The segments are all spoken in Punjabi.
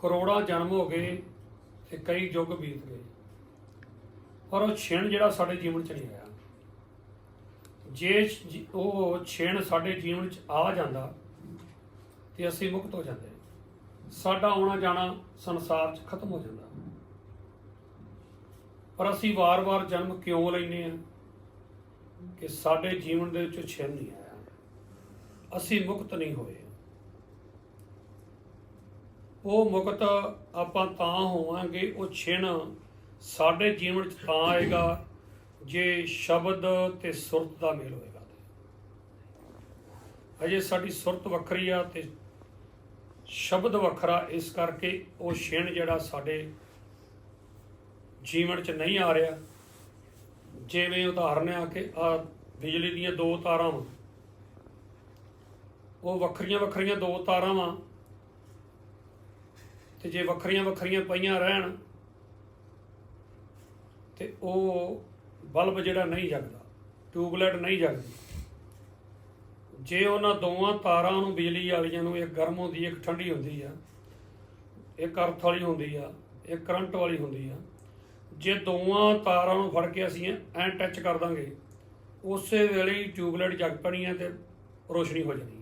ਕਰੋੜਾਂ ਜਨਮ ਹੋ ਗਏ ਤੇ ਕਈ ਯੁੱਗ ਬੀਤ ਗਏ। ਪਰ ਉਹ ਛਿਣ ਜਿਹੜਾ ਸਾਡੇ ਜੀਵਨ ਚ ਨਹੀਂ ਆਇਆ। ਜੇ ਉਹ ਛਿਣ ਸਾਡੇ ਜੀਵਨ ਚ ਆ ਜਾਂਦਾ ਤੇ ਅਸੀਂ ਮੁਕਤ ਹੋ ਜਾਂਦੇ। ਸਾਡਾ ਆਉਣਾ ਜਾਣਾ ਸੰਸਾਰ ਚ ਖਤਮ ਹੋ ਜਾਂਦਾ। ਪਰ ਅਸੀਂ ਵਾਰ-ਵਾਰ ਜਨਮ ਕਿਉਂ ਲੈਨੇ ਆ ਕਿ ਸਾਡੇ ਜੀਵਨ ਦੇ ਵਿੱਚ ਛਿਣ ਨਹੀਂ ਆਇਆ। ਅਸੀਂ ਮੁਕਤ ਨਹੀਂ ਹੋਏ। ਉਹ ਮੁਕਤ ਆਪਾਂ ਤਾਂ ਹੋਵਾਂਗੇ, ਉਹ ਛਿਣ ਸਾਡੇ ਜੀਵਨ ਚ ਤਾਂ ਆਏਗਾ, ਜੇ ਸ਼ਬਦ ਤੇ ਸੁਰਤ ਦਾ ਮੇਲ ਹੋਏਗਾ। ਅਜੇ ਸਾਡੀ ਸੁਰਤ ਵੱਖਰੀ ਆ ਤੇ ਸ਼ਬਦ ਵੱਖਰਾ, ਇਸ ਕਰਕੇ ਉਹ ਛਿਣ ਜਿਹੜਾ ਸਾਡੇ ਜੀਵਨ ਚ ਨਹੀਂ ਆ ਰਿਹਾ। ਜਿਵੇਂ ਉਦਾਹਰਨ ਆ ਕਿ ਆ ਬਿਜਲੀ ਦੀਆਂ ਦੋ ਤਾਰਾਂ ਵਾਂ। ਉਹ ਵੱਖਰੀਆਂ ਵੱਖਰੀਆਂ ਦੋ ਤਾਰਾਂ ਵਾਂ। ਤੇ ਜੇ ਵੱਖਰੀਆਂ ਵੱਖਰੀਆਂ ਪਈਆਂ ਰਹਿਣ, ਤੇ ਉਹ ਬਲਬ ਜਿਹੜਾ ਨਹੀਂ ਜਗਦਾ ਟਿਊਬਲਾਈਟ ਨਹੀਂ ਜਗਦੀ। ਜੇ ਉਹਨਾਂ ਦੋਵਾਂ ਤਾਰਾਂ ਨੂੰ ਬਿਜਲੀ ਵਾਲੀਆਂ ਨੂੰ, ਇੱਕ ਗਰਮ ਹੁੰਦੀ, ਇੱਕ ਠੰਡੀ ਹੁੰਦੀ ਆ, ਇੱਕ ਅਰਥ ਵਾਲੀ ਹੁੰਦੀ ਆ, ਇੱਕ ਕਰੰਟ ਵਾਲੀ ਹੁੰਦੀ ਆ, ਜੇ ਦੋਵਾਂ ਤਾਰਾਂ ਨੂੰ ਫੜ ਕੇ ਅਸੀਂ ਐਂ ਟੱਚ ਕਰ ਦਾਂਗੇ, ਉਸੇ ਵੇਲੇ ਹੀ ਟਿਊਬਲਾਈਟ ਜਗ ਪੈਣੀ ਹੈ ਤੇ ਰੋਸ਼ਨੀ ਹੋ ਜਾਣੀ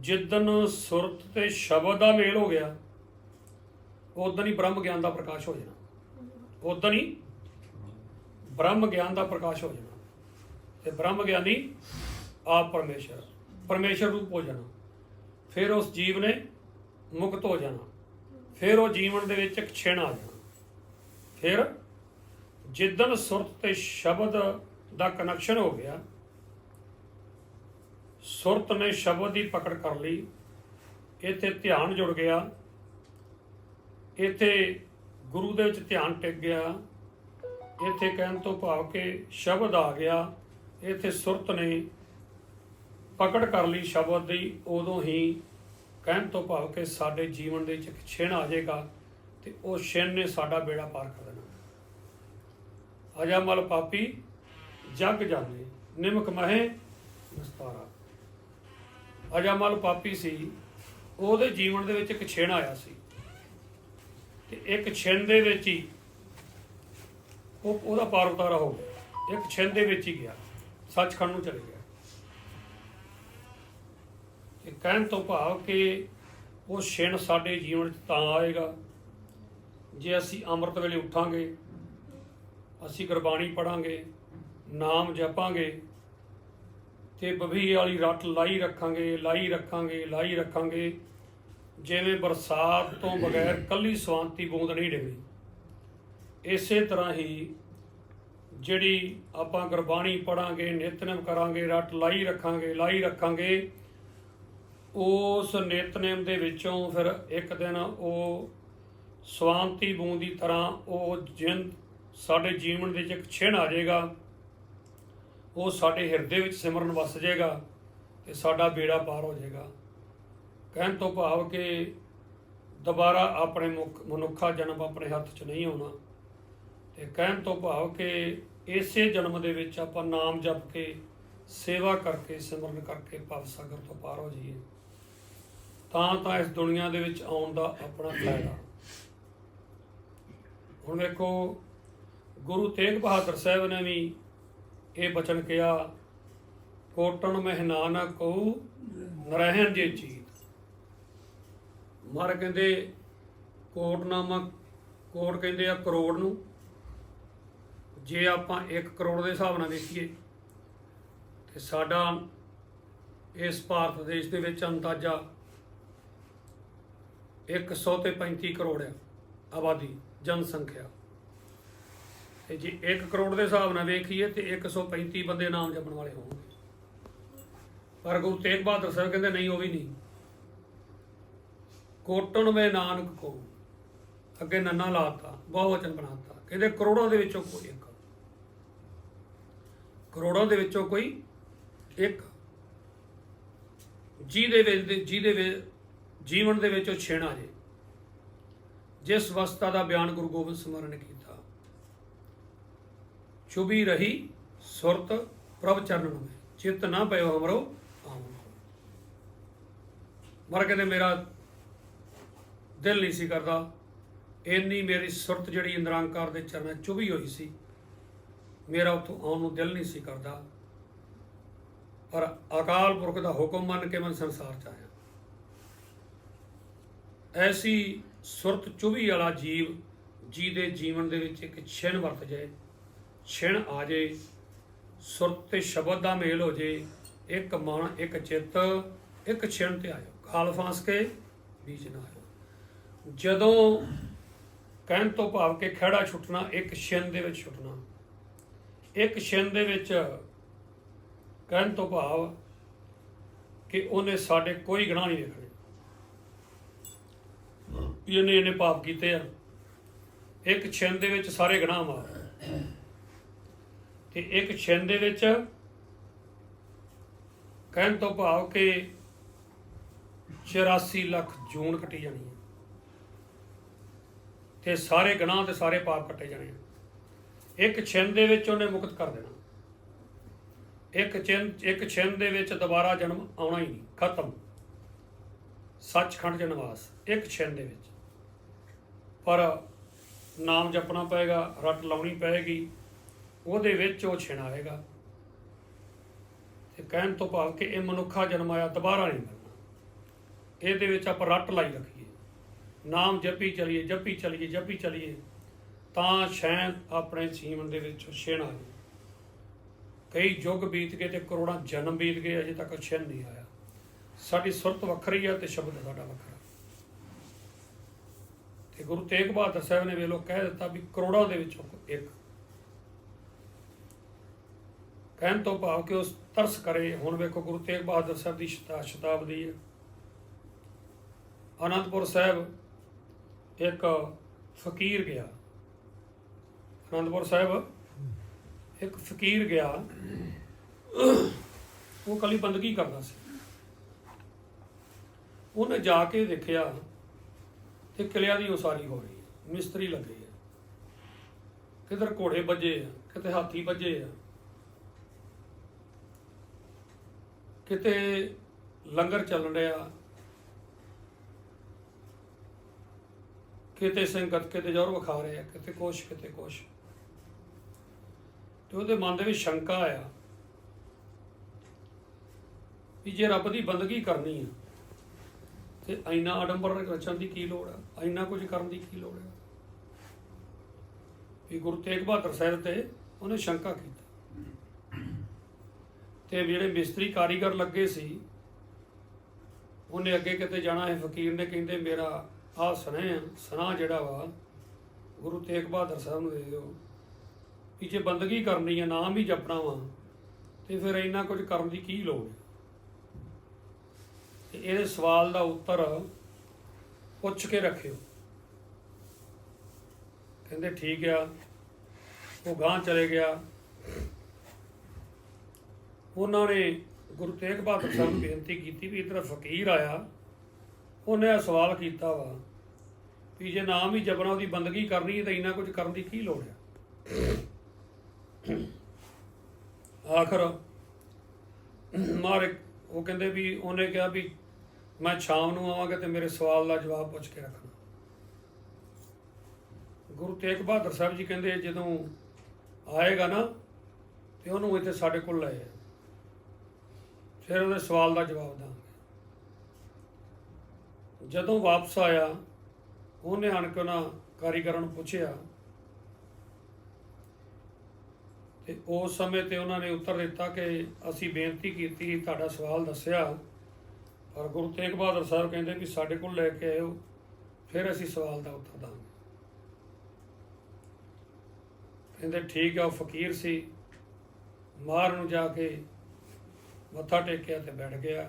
ਜਿੱਦਨ ਸੁਰਤ ਤੇ ਸ਼ਬਦ ਦਾ ਮੇਲ ਹੋ ਗਿਆ ਉਦੋਂ ਹੀ ਬ੍ਰਹਮ ਗਿਆਨ ਦਾ ਪ੍ਰਕਾਸ਼ ਹੋ ਜਾਣਾ। ਉਦੋਂ ਹੀ ਬ੍ਰਹਮ ਗਿਆਨ ਦਾ ਪ੍ਰਕਾਸ਼ ਹੋ ਜਾਣਾ। ਤੇ ਬ੍ਰਹਮ ਗਿਆਨੀ ਆਪ ਪਰਮੇਸ਼ਰ ਪਰਮੇਸ਼ਰ ਰੂਪ ਹੋ ਜਾਣਾ। ਫਿਰ ਉਸ ਜੀਵ ਨੇ ਮੁਕਤ ਹੋ ਜਾਣਾ। ਫਿਰ ਉਹ ਜੀਵਨ ਦੇ ਵਿੱਚ ਇੱਕ ਛਿਣ ਆ ਜਾਣਾ। ਫਿਰ ਜਿੱਦਨ ਸੁਰਤ ਤੇ ਸ਼ਬਦ ਦਾ ਕਨੈਕਸ਼ਨ ਹੋ ਗਿਆ ਸੁਰਤ ਨੇ ਸ਼ਬਦ ਦੀ ਪਕੜ ਕਰ ਲਈ। ਇੱਥੇ ਧਿਆਨ ਜੁੜ ਗਿਆ। ਇੱਥੇ ਗੁਰੂ ਦੇ ਵਿੱਚ ਧਿਆਨ ਟਿਕ ਗਿਆ। ਇੱਥੇ ਕਹਿਣ ਤੋਂ ਭਾਵ ਕਿ ਸ਼ਬਦ ਆ ਗਿਆ। ਇੱਥੇ ਸੁਰਤ ਨੇ ਪਕੜ ਕਰ ਲਈ ਸ਼ਬਦ ਦੀ। ਉਦੋਂ ਹੀ ਕਹਿਣ ਤੋਂ ਭਾਵ ਕਿ ਸਾਡੇ ਜੀਵਨ ਦੇ ਵਿੱਚ ਇੱਕ ਛਿਣ ਆ ਜਾਏਗਾ ਤੇ ਉਹ ਛਿਣ ਨੇ ਸਾਡਾ ਬੇੜਾ ਪਾਰ ਕਰ ਦੇਣਾ। ਅਜਮਲ ਪਾਪੀ ਜਗ ਜਾਣੇ ਨਿਮਕ ਮਹੇ ਨਸਤਾਰਾ ਅਜਮਲ ਪਾਪੀ ਸੀ, ਉਹਦੇ ਜੀਵਨ ਦੇ ਵਿੱਚ ਇੱਕ ਛਿਣ ਆਇਆ ਸੀ। ਤੇ ਇੱਕ ਛਿਣ ਦੇ ਵਿੱਚ ਹੀ ਉਹ, ਉਹਦਾ ਪਾਰ ਉਤਾਰਾ ਹੋ ਗਿਆ। ਇੱਕ ਛਿਣ ਦੇ ਵਿੱਚ ਹੀ ਗਿਆ। ਸੱਚਖੰਡ ਨੂੰ ਚਲੇ ਗਿਆ। ਇਹ ਕਹਿਣ ਤੋਂ ਭਾਵ ਕਿ ਉਹ ਛਿਣ ਸਾਡੇ ਜੀਵਨ 'ਚ ਤਾਂ ਆਏਗਾ, ਜੇ ਅਸੀਂ ਅੰਮ੍ਰਿਤ ਵੇਲੇ ਉੱਠਾਂਗੇ, ਅਸੀਂ ਗੁਰਬਾਣੀ ਪੜਾਂਗੇ ਨਾਮ ਜਪਾਂਗੇ ਤੇ ਬਭੀ ਵਾਲੀ ਰੱਟ ਲਾਈ ਰੱਖਾਂਗੇ ਲਾਈ ਰੱਖਾਂਗੇ ਲਾਈ ਰੱਖਾਂਗੇ। ਜਿਵੇਂ ਬਰਸਾਤ ਤੋਂ ਬਗੈਰ ਕੱਲੀ ਸਵਾਂਤੀ ਬੂੰਦ ਨਹੀਂ ਡਿੱਗਦੀ। ਇਸੇ ਤਰ੍ਹਾਂ ਹੀ ਜਿਹੜੀ ਆਪਾਂ ਗੁਰਬਾਣੀ ਪੜਾਂਗੇ ਨਿਤਨੇਮ ਕਰਾਂਗੇ, ਰੱਟ ਲਾਈ ਰੱਖਾਂਗੇ ਲਾਈ ਰੱਖਾਂਗੇ, ਉਸ ਨਿਤਨੇਮ ਦੇ ਵਿੱਚੋਂ ਫਿਰ ਇੱਕ ਦਿਨ ਉਹ ਸਵਾਂਤੀ ਬੂੰਦ ਦੀ ਤਰ੍ਹਾਂ ਉਹ ਜਿੰਦ ਸਾਡੇ ਜੀਵਨ ਦੇ ਵਿੱਚ ਇੱਕ ਛਿਣ ਆ ਜਾਏਗਾ। ਉਹ ਸਾਡੇ ਹਿਰਦੇ ਵਿੱਚ ਸਿਮਰਨ ਵਸ ਜਾਏਗਾ ਤੇ ਸਾਡਾ ਬੇੜਾ ਪਾਰ ਹੋ ਜਾਏਗਾ। ਕਹਿਣ ਤੋਂ ਭਾਵ ਕਿ ਦੁਬਾਰਾ ਆਪਣੇ ਮੁਖ- ਮਨੁੱਖਾ ਜਨਮ ਆਪਣੇ ਹੱਥ 'ਚ ਨਹੀਂ ਆਉਣਾ। ਤੇ ਕਹਿਣ ਤੋਂ ਭਾਵ ਕਿ ਇਸੇ ਜਨਮ ਦੇ ਵਿੱਚ ਆਪਾਂ ਨਾਮ ਜਪ ਕੇ, ਸੇਵਾ ਕਰਕੇ, ਸਿਮਰਨ ਕਰਕੇ ਭਵ ਸਾਗਰ ਤੋਂ ਪਾਰ ਹੋ ਜਾਈਏ। ਤਾਂ ਤਾਂ ਇਸ ਦੁਨੀਆ ਦੇ ਵਿੱਚ ਆਉਣ ਦਾ ਆਪਣਾ ਫਾਇਦਾ। ਹੁਣ ਵੇਖੋ, ਗੁਰੂ ਤੇਗ ਬਹਾਦਰ ਸਾਹਿਬ ਨੇ ਵੀ ਇਹ ਬਚਨ ਕਿਹਾ ਕੋਟਣ ਮਹਿਨਾ ਨਾ ਨਰਹਿਣ ਜੇ ਚੀਤ। ਮਾਰ ਕਹਿੰਦੇ ਕੋਟਨਾਮਾ ਕੋਟ ਕਹਿੰਦੇ ਆ ਕਰੋੜ ਨੂੰ। ਜੇ ਆਪਾਂ 1 ਕਰੋੜ ਦੇ ਹਿਸਾਬ ਨਾਲ ਦੇਖੀਏ ਤੇ ਸਾਡਾ ਇਸ ਭਾਰਤ ਦੇਸ਼ ਦੇ ਵਿੱਚ ਅੰਦਾਜ਼ਾ 100 ਤੇ 35 ਕਰੋੜ ਹੈ ਆਬਾਦੀ, ਜਨਸੰਖਿਆ। ਤੇ ਜੇ 1 ਕਰੋੜ ਦੇ ਹਿਸਾਬ ਨਾਲ ਵੇਖੀਏ ਤੇ 135 ਬੰਦੇ ਨਾਮ ਜਪਣ ਵਾਲੇ ਹੋਣਗੇ ਪਰ ਗੁਰੂ ਤੇਗ ਬਹਾਦਰ ਸਾਹਿਬ ਕਹਿੰਦੇ, ਨਹੀਂ, ਉਹ ਵੀ ਨਹੀਂ। ਕੋਟਣ ਮੇ ਨਾਨਕ ਕੋ, ਅੱਗੇ ਨੰਨਾ ਲਾਤਾ, ਬਹੁਵਚਨ ਬਣਾਤਾ। ਕਹਿੰਦੇ, ਕਰੋੜਾਂ ਦੇ ਵਿੱਚੋਂ ਕੋਈ ਇੱਕ। ਕਰੋੜਾਂ ਦੇ ਵਿੱਚੋਂ ਕੋਈ ਇੱਕ। ਜਿਹਦੇ ਵਿੱਚ ਜਿਹਦੇ ਵਿੱਚ ਜੀਵਨ ਦੇ ਵਿੱਚੋਂ ਉਹ ਛੇਣਾ ਜੇ। ਜਿਸ ਅਵਸਥਾ ਦਾ ਬਿਆਨ ਗੁਰੂ ਗੋਬਿੰਦ ਸਿੰਘ ਨੇ ਕੀਤਾ। ਚੁਬੀ ਰਹੀ ਸੁਰਤ ਪ੍ਰਭ ਚਰਨ ਨੂੰ। ਚਿੱਤ ਨਾ ਪਇਓ ਹਮਰੋ ਆਉਂ ਮਰ ਕਹਿੰਦੇ, ਮੇਰਾ ਦਿਲ ਨਹੀਂ ਸੀ ਕਰਦਾ। ਇੰਨੀ ਮੇਰੀ ਸੁਰਤ ਜਿਹੜੀ ਇੰਦਰਾਂਕਾਰ ਦੇ ਚਰਨਾਂ ਚੁਭੀ ਹੋਈ ਸੀ, ਮੇਰਾ ਉੱਥੋਂ ਆਉਣ ਨੂੰ ਦਿਲ ਨਹੀਂ ਸੀ ਕਰਦਾ। ਪਰ ਅਕਾਲ ਪੁਰਖ ਦਾ ਹੁਕਮ ਮੰਨ ਕੇ ਮੈਂ ਸੰਸਾਰ 'ਚ ਆਇਆ। ਐਸੀ ਸੁਰਤ ਚੁਭੀ ਵਾਲਾ ਜੀਵ ਜਿਹਦੇ ਜੀਵਨ ਦੇ ਵਿੱਚ ਇੱਕ ਛਿਣ ਵਰਤ ਜਾਏ ਛਿਣ ਆ ਜੇ ਸੁਰਤ ਤੇ ਸ਼ਬਦ ਦਾ ਮੇਲ ਹੋ ਜੇ, ਇੱਕ ਮਨ, ਇੱਕ ਚਿੱਤ, ਇੱਕ ਛਿਣ ਤੇ ਆਇਓ। ਖਾਲ ਫਾਂਸ ਕੇ ਬੀਜ ਨਾ ਆਇਓ। ਜਦੋਂ ਕਹਿਣ ਤੋਂ ਭਾਵ ਕਿ ਖੜਾ ਛੁੱਟਣਾ, ਇੱਕ ਛਿਣ ਦੇ ਵਿੱਚ ਛੁੱਟਣਾ, ਇੱਕ ਛਿਣ ਦੇ ਵਿੱਚ ਕਹਿਣ ਤੋਂ ਭਾਵ ਕਿ ਉਹਨੇ ਸਾਡੇ ਕੋਈ ਗੁਨਾਹ ਨਹੀਂ ਵੇਖਣੇ ਵੀ ਇਹਨੇ ਇਹਨੇ ਪਾਪ ਕੀਤੇ ਆ। ਇੱਕ ਛਿਣ ਦੇ ਵਿੱਚ ਸਾਰੇ ਗੁਨਾਹ ਮਾਰ। ਤੇ ਇੱਕ ਛਿਣ ਦੇ ਵਿੱਚ ਕਹਿਣ ਤੋਂ ਭਾਵ ਕਿ 84 ਲੱਖ ਜੂਨ ਕੱਟੀ ਜਾਣੀ ਹੈ। ਤੇ ਸਾਰੇ ਗੁਨਾਹ ਤੇ ਸਾਰੇ ਪਾਪ ਕੱਟੇ ਜਾਣੇ ਆ। ਇੱਕ ਛਿਣ ਦੇ ਵਿੱਚ ਉਹਨੇ ਮੁਕਤ ਕਰ ਦੇਣਾ। ਇੱਕ ਛਿਣ ਇੱਕ ਛਿਣ ਦੇ ਵਿੱਚ ਦੁਬਾਰਾ ਜਨਮ ਆਉਣਾ ਹੀ ਨਹੀਂ, ਖਤਮ। ਸੱਚਖੰਡ ਚ ਨਿਵਾਸ, ਇੱਕ ਛਿਣ ਦੇ ਵਿੱਚ। ਪਰ ਨਾਮ ਜਪਣਾ ਪਏਗਾ, ਰੱਟ ਲਾਉਣੀ ਪਏਗੀ। ਉਹਦੇ ਵਿੱਚ ਉਹ ਛਿਣ ਆਏਗਾ ਤੇ ਕਹਿਣ ਤੋਂ ਭਾਵ ਕਿ ਇਹ ਮਨੁੱਖਾ ਜਨਮ ਆਇਆ, ਦੁਬਾਰਾ ਨਹੀਂ ਮਿਲਣਾ। ਇਹਦੇ ਵਿੱਚ ਆਪਾਂ ਰੱਟ ਲਾਈ ਰੱਖੀਏ। ਨਾਮ ਜਪੀ ਚਲੀਏ ਜਪੀ ਚਲੀਏ ਜਪੀ ਚਲੀਏ, ਤਾਂ ਸ਼ਾਇਦ ਆਪਣੇ ਜੀਵਨ ਦੇ ਵਿੱਚ ਛਿਣ ਆ ਜਾਏ ਕਈ ਯੁੱਗ ਬੀਤ ਗਏ ਤੇ ਕਰੋੜਾਂ ਜਨਮ ਬੀਤ ਗਏ, ਅਜੇ ਤੱਕ ਛਿਣ ਨਹੀਂ ਆਇਆ। ਸਾਡੀ ਸੁਰਤ ਵੱਖਰੀ ਆ ਤੇ ਸ਼ਬਦ ਸਾਡਾ ਵੱਖਰਾ। ਤੇ ਗੁਰੂ ਤੇਗ ਬਹਾਦਰ ਸਾਹਿਬ ਨੇ ਵੇਲੋ ਕਹਿ ਦਿੱਤਾ ਵੀ ਕਰੋੜਾਂ ਦੇ ਵਿੱਚੋਂ ਇੱਕ ਕਹਿਣ ਤੋਂ ਭਾਵ ਕਿ ਉਸ ਤਰਸ ਕਰੇ। ਹੁਣ ਵੇਖੋ ਗੁਰੂ ਤੇਗ ਬਹਾਦਰ ਸਾਹਿਬ ਦੀ ਸ਼ਤਾ- ਸ਼ਤਾਬਦੀ ਹੈ। ਅਨੰਦਪੁਰ ਸਾਹਿਬ ਇੱਕ ਫਕੀਰ ਗਿਆ। ਅਨੰਦਪੁਰ ਸਾਹਿਬ ਇੱਕ ਫਕੀਰ ਗਿਆ। ਉਹ ਕਲੀ ਬੰਦਗੀ ਕਰਦਾ ਸੀ। ਉਹਨੇ ਜਾ ਕੇ ਦੇਖਿਆ ਤੇ ਕਿਲਿਆਂ ਦੀ ਉਸਾਰੀ ਹੋ ਰਹੀ ਹੈ। ਮਿਸਤਰੀ ਲੱਗੇ ਆ। ਕਿਧਰ ਘੋੜੇ ਵੱਜੇ ਆ ਕਿਤੇ ਹਾਥੀ ਵੱਜੇ ਆ। ਕਿਤੇ ਲੰਗਰ ਚੱਲ ਰਿਹਾ ਕਿਤੇ ਸੰਗਤ, ਕਿਤੇ ਜ਼ੋਰ ਵਿਖਾ ਰਹੇ ਆ, ਕਿਤੇ ਕੁਛ ਕਿਤੇ ਕੁਛ। ਤੇ ਉਹਦੇ ਮਨ ਦੇ ਵਿੱਚ ਸ਼ੰਕਾ ਆਇਆ ਵੀ ਜੇ ਰੱਬ ਦੀ ਬੰਦਗੀ ਕਰਨੀ ਹੈ ਤੇ ਇੰਨਾ ਆਡੰਬਰ ਰਚਣ ਦੀ ਕੀ ਲੋੜ ਹੈ ਇੰਨਾ ਕੁਝ ਕਰਨ ਦੀ ਕੀ ਲੋੜ ਹੈ ਵੀ ਗੁਰੂ ਤੇਗ ਬਹਾਦਰ ਸਾਹਿਬ ਤੇ ਉਹਨੇ ਸ਼ੰਕਾ ਕੀਤੀ। ਤੇ ਜਿਹੜੇ ਮਿਸਤਰੀ ਕਾਰੀਗਰ ਲੱਗੇ ਸੀ, ਉਹਨੇ ਅੱਗੇ ਕਿਤੇ ਜਾਣਾ ਹੈ ਫਕੀਰ ਨੇ ਕਹਿੰਦੇ, ਮੇਰਾ ਆਹ ਸਨੇ ਆ ਜਿਹੜਾ ਵਾ, ਗੁਰੂ ਤੇਗ ਬਹਾਦਰ ਸਾਹਿਬ ਨੂੰ ਦੇ ਦਿਓ। ਵੀ ਜੇ ਬੰਦਗੀ ਕਰਨੀ ਹੈ ਨਾਮ ਹੀ ਜਪਣਾ ਵਾ, ਤੇ ਫਿਰ ਇੰਨਾ ਕੁਝ ਕਰਨ ਦੀ ਕੀ ਲੋੜ ਹੈ ਤੇ ਇਹਦੇ ਸਵਾਲ ਦਾ ਉੱਤਰ ਪੁੱਛ ਕੇ ਰੱਖਿਓ। ਕਹਿੰਦੇ, ਠੀਕ ਆ, ਉਹ ਗਾਂ ਚਲੇ ਗਿਆ। ਉਹਨਾਂ ਨੇ ਗੁਰੂ ਤੇਗ ਬਹਾਦਰ ਸਾਹਿਬ ਨੂੰ ਬੇਨਤੀ ਕੀਤੀ ਵੀ ਇਧਰ ਫਕੀਰ ਆਇਆ। ਉਹਨੇ ਇਹ ਸਵਾਲ ਕੀਤਾ ਵਾ ਵੀ ਜੇ ਨਾਮ ਹੀ ਜਬਰਾਂ ਦੀ ਬੰਦਗੀ ਕਰਨੀ ਹੈ ਤਾਂ ਇੰਨਾ ਕੁਝ ਕਰਨ ਦੀ ਕੀ ਲੋੜ ਹੈ? ਆਖਰ ਮਾਰੇ ਉਹ ਕਹਿੰਦੇ ਵੀ ਉਹਨੇ ਕਿਹਾ ਵੀ ਮੈਂ ਸ਼ਾਮ ਨੂੰ ਆਵਾਂਗਾ ਤੇ ਮੇਰੇ ਸਵਾਲ ਦਾ ਜਵਾਬ ਪੁੱਛ ਕੇ ਰੱਖਣਾ। ਗੁਰੂ ਤੇਗ ਬਹਾਦਰ ਸਾਹਿਬ ਜੀ ਕਹਿੰਦੇ ਜਦੋਂ ਆਏਗਾ ਨਾ ਤੇ ਉਹਨੂੰ ਇੱਥੇ ਸਾਡੇ ਕੋਲ ਲੈ ਆਇਓ। ਫਿਰ ਉਹਦੇ ਸਵਾਲ ਦਾ ਜਵਾਬ ਦਾਂਗੇ। ਜਦੋਂ ਵਾਪਸ ਆਇਆ, ਉਹਨੇ ਆਣ ਕੇ ਉਹਨਾਂ ਕਾਰੀਗਰਾਂ ਨੂੰ ਪੁੱਛਿਆ ਤੇ ਉਸ ਸਮੇਂ ਤੇ ਉਹਨਾਂ ਨੇ ਉੱਤਰ ਦਿੱਤਾ ਕਿ ਅਸੀਂ ਬੇਨਤੀ ਕੀਤੀ, ਤੁਹਾਡਾ ਸਵਾਲ ਦੱਸਿਆ, ਪਰ ਗੁਰੂ ਤੇਗ ਬਹਾਦਰ ਸਾਹਿਬ ਕਹਿੰਦੇ ਵੀ ਸਾਡੇ ਕੋਲ ਲੈ ਕੇ ਆਇਓ, ਫਿਰ ਅਸੀਂ ਸਵਾਲ ਦਾ ਉੱਤਰ ਦਾਂਗੇ। ਕਹਿੰਦੇ ਠੀਕ ਆ, ਉਹ ਫਕੀਰ ਸੀ, ਮਾਰ ਨੂੰ ਜਾ ਕੇ ਮੱਥਾ ਟੇਕਿਆ ਤੇ ਬੈਠ ਗਿਆ।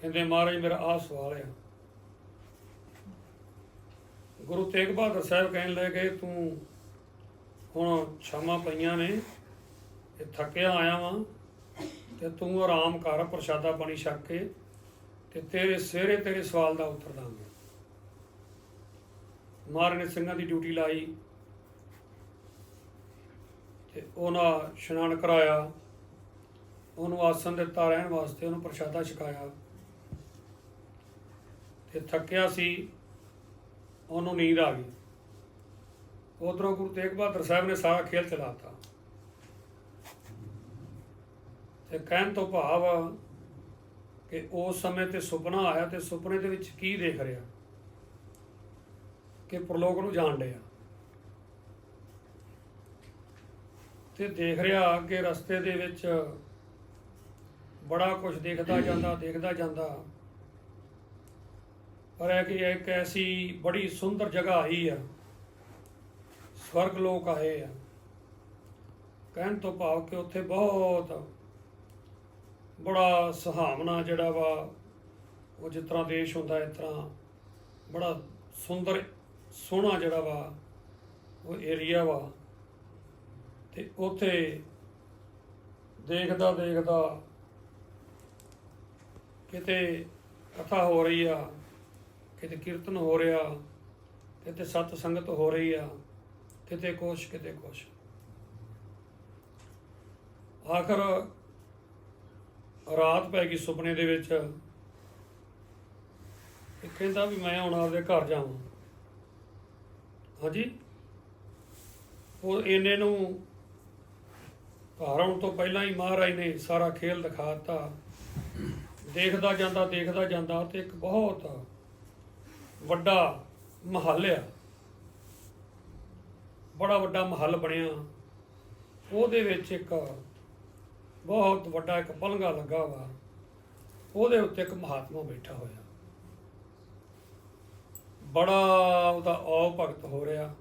ਕਹਿੰਦੇ, ਮਹਾਰਾਜ, ਮੇਰਾ ਆਹ ਸਵਾਲ ਹੈ ਗੁਰੂ ਤੇਗ ਬਹਾਦਰ ਸਾਹਿਬ ਕਹਿਣ ਲੱਗੇ, ਤੂੰ ਹੁਣ ਛਾਵਾਂ ਪਈਆਂ ਨੇ ਤੇ ਥੱਕਿਆ ਆਇਆ ਵਾਂ, ਤੇ ਤੂੰ ਆਰਾਮ ਕਰ, ਪ੍ਰਸ਼ਾਦਾ ਪਾਣੀ ਛਕ ਕੇ, ਤੇ ਤੇਰੇ ਸਵੇਰੇ ਤੇਰੇ ਸਵਾਲ ਦਾ ਉੱਤਰ ਦਾਂਗੇ। ਮਹਾਰਾਜ ਨੇ ਸਿੰਘਾਂ ਦੀ ਡਿਊਟੀ ਲਾਈ, ਤੇ ਉਹਨਾਂ ਇਸ਼ਨਾਨ ਕਰਾਇਆ। ਉਹਨੂੰ ਆਸਨ ਦਿੱਤਾ, ਰਹਿਣ ਵਾਸਤੇ ਉਹਨੂੰ ਪ੍ਰਸ਼ਾਦਾ ਛਕਾਇਆ। ਤੇ ਥੱਕਿਆ ਸੀ, ਉਹਨੂੰ ਨੀਂਦ ਆ ਗਈ। ਉਧਰੋਂ ਗੁਰੂ ਤੇਗ ਬਹਾਦਰ ਸਾਹਿਬ ਨੇ ਸਾਰਾ ਖੇਲ ਚਲਾਤਾ। ਤੇ ਕਹਿਣ ਤੋਂ ਭਾਵ ਕਿ ਉਸ ਸਮੇਂ ਤੇ ਸੁਪਨਾ ਆਇਆ ਤੇ ਸੁਪਨੇ ਦੇ ਵਿੱਚ ਕੀ ਦੇਖ ਰਿਹਾ? ਕਿ ਪ੍ਰਲੋਕ ਨੂੰ ਜਾਣ ਡਿਆ। ਤੇ ਦੇਖ ਰਿਹਾ ਕਿ ਰਸਤੇ ਦੇ ਵਿੱਚ ਬੜਾ ਕੁਝ ਦੇਖਦਾ ਜਾਂਦਾ ਦੇਖਦਾ ਜਾਂਦਾ। ਪਰ ਇਹ ਕਿ ਇੱਕ ਐਸੀ ਬੜੀ ਸੁੰਦਰ ਜਗ੍ਹਾ ਆਈ ਆ। ਸਵਰਗ ਲੋਕ ਆਏ ਆ। ਕਹਿਣ ਤੋਂ ਭਾਵ ਕਿ ਉੱਥੇ ਬਹੁਤ ਬੜਾ ਸੁਹਾਵਣਾ ਜਿਹੜਾ ਵਾ, ਉਹ ਜਿਸ ਤਰ੍ਹਾਂ ਦੇਸ਼ ਹੁੰਦਾ, ਇਸ ਤਰ੍ਹਾਂ ਬੜਾ ਸੁੰਦਰ, ਸੋਹਣਾ ਜਿਹੜਾ ਵਾ, ਉਹ ਏਰੀਆ ਵਾ। ਤੇ ਉੱਥੇ ਦੇਖਦਾ ਦੇਖਦਾ ਕਿਤੇ ਕਥਾ ਹੋ ਰਹੀ ਆ, ਕਿਤੇ ਕੀਰਤਨ ਹੋ ਰਿਹਾ, ਕਿਤੇ ਸਤ ਸੰਗਤ ਹੋ ਰਹੀ ਆ, ਕਿਤੇ ਕੁਛ ਕਿਤੇ ਕੁਛ। ਆਖਰ ਰਾਤ ਪੈ ਗਈ ਸੁਪਨੇ ਦੇ ਵਿੱਚ ਇਹ ਕਹਿੰਦਾ ਵੀ ਮੈਂ ਹੁਣ ਆਪਦੇ ਘਰ ਜਾਵਾਂ। ਹਾਂਜੀ? ਉਹ ਇਹਨੇ ਨੂੰ ਘਰ ਆਉਣ ਤੋਂ ਪਹਿਲਾਂ ਹੀ ਮਹਾਰਾਜ ਨੇ ਸਾਰਾ ਖੇਲ ਦਿਖਾ ਦਿੱਤਾ। ਦੇਖਦਾ ਜਾਂਦਾ ਦੇਖਦਾ ਜਾਂਦਾ ਤੇ ਇੱਕ ਬਹੁਤ ਵੱਡਾ ਮਹੱਲ ਆ। ਬੜਾ ਵੱਡਾ ਮਹੱਲ ਬਣਿਆ। ਉਹਦੇ ਵਿੱਚ ਇੱਕ ਬਹੁਤ ਵੱਡਾ ਇੱਕ ਪਲੰਗਾ ਲੱਗਾ ਵਾ। ਉਹਦੇ ਉੱਤੇ ਇੱਕ ਮਹਾਤਮਾ ਬੈਠਾ ਹੋਇਆ। ਬੜਾ ਉਹਦਾ ਔ ਭਗਤ ਹੋ ਰਿਹਾ।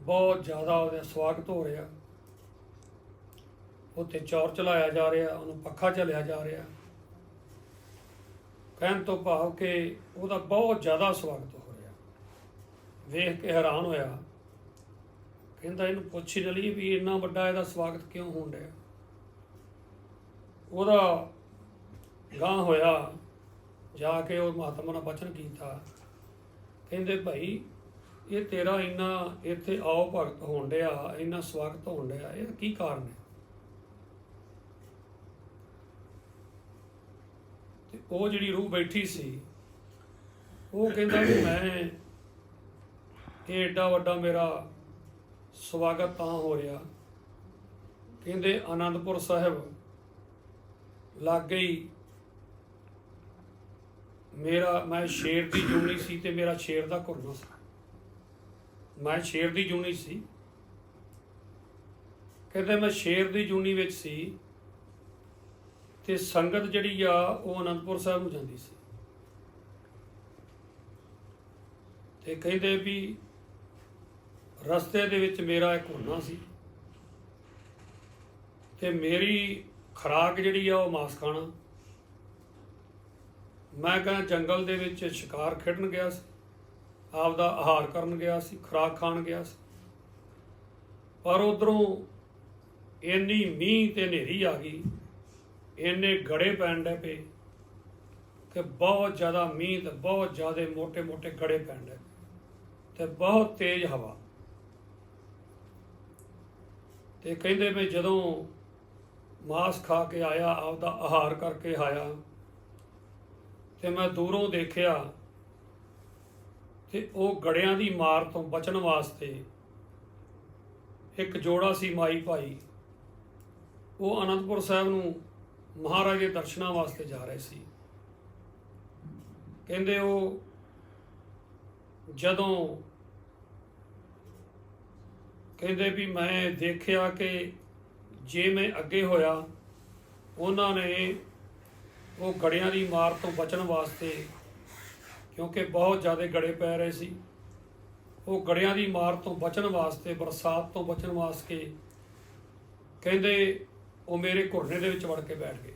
ਬਹੁਤ ਜ਼ਿਆਦਾ ਉਹਦਾ ਸਵਾਗਤ ਹੋ ਰਿਹਾ। ਉੱਤੇ ਚੌਰ ਚਲਾਇਆ ਜਾ ਰਿਹਾ, ਉਹਨੂੰ ਪੱਖਾ ਚੱਲਿਆ ਜਾ ਰਿਹਾ। ਕਹਿਣ ਤੋਂ ਭਾਵ ਕਿ ਉਹਦਾ ਬਹੁਤ ਜ਼ਿਆਦਾ ਸਵਾਗਤ ਹੋ ਰਿਹਾ। ਵੇਖ ਕੇ ਹੈਰਾਨ ਹੋਇਆ। ਕਹਿੰਦਾ ਇਹਨੂੰ ਪੁੱਛ ਹੀ ਲਈ ਵੀ ਇੰਨਾ ਵੱਡਾ ਇਹਦਾ ਸਵਾਗਤ ਕਿਉਂ ਹੋਣ ਡਿਆ। ਉਹਦਾ ਗਾਂ ਹੋਇਆ, ਜਾ ਕੇ ਉਹ ਮਹਾਤਮਾ ਨਾਲ ਬਚਨ ਕੀਤਾ। ਕਹਿੰਦੇ ਭਾਈ, ਇਹ ਤੇਰਾ ਇੰਨਾ ਇੱਥੇ ਆਓ ਭਗਤ ਹੋਣ ਡਿਆ, ਇੰਨਾ ਸਵਾਗਤ ਹੋਣ ਡਿਆ ਇਹ ਕੀ ਕਾਰਨ ਹੈ? ਉਹ ਜਿਹੜੀ ਰੂਹ ਬੈਠੀ ਸੀ, ਉਹ ਕਹਿੰਦਾ ਵੀ ਮੈਂ ਇਹ ਏਡਾ ਵੱਡਾ ਮੇਰਾ ਸਵਾਗਤ ਤਾਂ ਹੋ ਰਿਹਾ ਕਹਿੰਦੇ ਆਨੰਦਪੁਰ ਸਾਹਿਬ ਲੱਗ ਗਈ। ਮੇਰਾ, ਮੈਂ ਸ਼ੇਰ ਦੀ ਜੂਨੀ ਸੀ ਤੇ ਮੇਰਾ ਸ਼ੇਰ ਦਾ ਘੁਰਨਾ ਸੀ। ਮੈਂ ਸ਼ੇਰ ਦੀ ਜੂਨੀ ਸੀ। ਕਹਿੰਦੇ ਮੈਂ ਸ਼ੇਰ ਦੀ ਜੂਨੀ ਵਿੱਚ ਸੀ। ਤੇ ਸੰਗਤ ਜਿਹੜੀ ਆ, ਉਹ ਅਨੰਦਪੁਰ ਸਾਹਿਬ ਨੂੰ ਜਾਂਦੀ ਸੀ। ਤੇ ਕਹਿੰਦੇ ਵੀ ਰਸਤੇ ਦੇ ਵਿੱਚ ਮੇਰਾ ਇੱਕ ਹੁਣਾ ਸੀ। ਤੇ ਮੇਰੀ ਖੁਰਾਕ ਜਿਹੜੀ ਆ, ਉਹ ਮਾਸ ਖਾਣਾ। ਮੈਂ ਕਹਿੰਦਾ ਜੰਗਲ ਦੇ ਵਿੱਚ ਸ਼ਿਕਾਰ ਖੇਡਣ ਗਿਆ ਸੀ। ਆਪਦਾ ਆਹਾਰ ਕਰਨ ਗਿਆ ਸੀ, ਖੁਰਾਕ ਖਾਣ ਗਿਆ ਸੀ। ਪਰ ਉਧਰੋਂ ਇੰਨੀ ਮੀਂਹ ਤੇ ਹਨੇਰੀ ਆ ਗਈ ਇੰਨੇ ਗੜੇ ਪੈਣ ਡੇ ਪਏ ਕਿ ਬਹੁਤ ਜ਼ਿਆਦਾ ਮੀਂਹ ਤੇ ਬਹੁਤ ਜ਼ਿਆਦਾ ਮੋٹے-ਮੋٹے ਗੜੇ ਪੈਣ ਡੇ ਤੇ ਬਹੁਤ ਤੇਜ਼ ਹਵਾ। ਤੇ ਕਹਿੰਦੇ ਵੀ ਜਦੋਂ ਮਾਸ ਖਾ ਕੇ ਆਇਆ, ਆਪਦਾ ਆਹਾਰ ਕਰਕੇ ਆਇਆ, ਤੇ ਮੈਂ ਦੂਰੋਂ ਦੇਖਿਆ ਤੇ ਉਹ ਗੜਿਆਂ ਦੀ ਮਾਰ ਤੋਂ ਬਚਣ ਵਾਸਤੇ ਇੱਕ ਜੋੜਾ ਸੀ ਮਾਈ ਭਾਈ। ਉਹ ਅਨੰਦਪੁਰ ਸਾਹਿਬ ਨੂੰ ਮਹਾਰਾਜ ਦੇ ਦਰਸ਼ਨਾਂ ਵਾਸਤੇ ਜਾ ਰਹੇ ਸੀ। ਕਹਿੰਦੇ ਉਹ ਜਦੋਂ ਕਹਿੰਦੇ ਵੀ ਮੈਂ ਦੇਖਿਆ ਕਿ ਜੇ ਮੈਂ ਅੱਗੇ ਹੋਇਆ, ਉਹਨਾਂ ਨੇ ਉਹ ਗੜਿਆਂ ਦੀ ਮਾਰ ਤੋਂ ਬਚਣ ਵਾਸਤੇ, ਕਿਉਂਕਿ ਬਹੁਤ ਜ਼ਿਆਦਾ ਗੜੇ ਪੈ ਰਹੇ ਸੀ, ਉਹ ਗੜਿਆਂ ਦੀ ਮਾਰ ਤੋਂ ਬਚਣ ਵਾਸਤੇ, ਬਰਸਾਤ ਤੋਂ ਬਚਣ ਵਾਸਤੇ ਕਹਿੰਦੇ ਉਹ ਮੇਰੇ ਘੁਰਨੇ ਦੇ ਵਿੱਚ ਵੜ ਕੇ ਬੈਠ ਗਏ।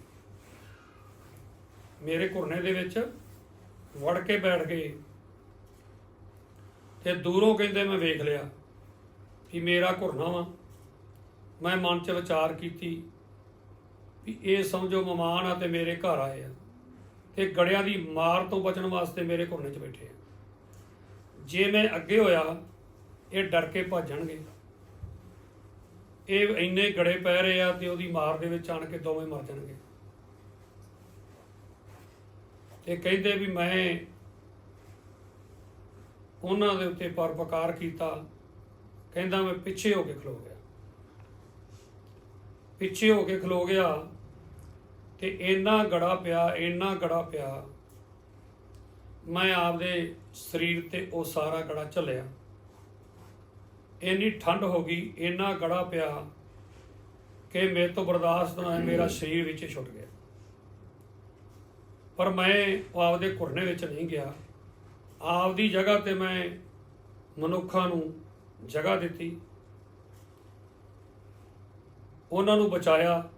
ਮੇਰੇ ਘੁਰਨੇ ਦੇ ਵਿੱਚ ਵੜ ਕੇ ਬੈਠ ਗਏ। ਤੇ ਦੂਰੋਂ ਕਹਿੰਦੇ ਮੈਂ ਵੇਖ ਲਿਆ ਕਿ ਮੇਰਾ ਘੁਰਨਾ ਵਾ। ਮੈਂ ਮਨ 'ਚ ਵਿਚਾਰ ਕੀਤੀ ਵੀ ਇਹ ਸਮਝੋ ਮਹਿਮਾਨ ਆ ਤੇ ਮੇਰੇ ਘਰ ਆਏ ਆ। ਤੇ ਗੜਿਆਂ ਦੀ ਮਾਰ ਤੋਂ ਬਚਣ ਵਾਸਤੇ ਮੇਰੇ ਘੁਰਨੇ 'ਚ ਬੈਠੇ ਆ। ਜੇ ਮੈਂ ਅੱਗੇ ਹੋਇਆ, ਇਹ ਡਰ ਕੇ ਭੱਜਣਗੇ ਇਹ ਇੰਨੇ ਗੜੇ ਪੈ ਰਹੇ ਆ ਤੇ ਉਹਦੀ ਮਾਰ ਦੇ ਵਿੱਚ ਆਣ ਕੇ ਦੋਵੇਂ ਮਰ ਜਾਣਗੇ। ਤੇ ਕਹਿੰਦੇ ਵੀ ਮੈਂ ਉਹਨਾਂ ਦੇ ਉੱਤੇ ਪਰਪਕਾਰ ਕੀਤਾ। ਕਹਿੰਦਾ ਮੈਂ ਪਿੱਛੇ ਹੋ ਕੇ ਖਲੋ ਗਿਆ। ਪਿੱਛੇ ਹੋ ਕੇ ਖਲੋ ਗਿਆ ਤੇ ਇੰਨਾ ਗੜਾ ਪਿਆ, ਇੰਨਾ ਗੜਾ ਪਿਆ। ਮੈਂ ਆਪਦੇ ਸਰੀਰ ਤੇ ਉਹ ਸਾਰਾ ਗੜਾ ਝੱਲਿਆ। ਇੰਨੀ ਠੰਡ ਹੋ ਗਈ, ਇੰਨਾ ਗੜਾ ਪਿਆ ਕਿ ਮੇਰੇ ਤੋਂ ਬਰਦਾਸ਼ਤ ਨਾ ਮੇਰਾ ਸਰੀਰ ਵਿੱਚ ਛੁੱਟ ਗਿਆ। ਪਰ ਮੈਂ ਆਪਦੇ ਘੁਰਨੇ ਵਿੱਚ ਨਹੀਂ ਗਿਆ। ਆਪਦੀ ਜਗ੍ਹਾ ਤੇ ਮੈਂ ਮਨੁੱਖਾਂ ਨੂੰ ਜਗ੍ਹਾ ਦਿੱਤੀ। ਉਹਨਾਂ ਨੂੰ ਬਚਾਇਆ।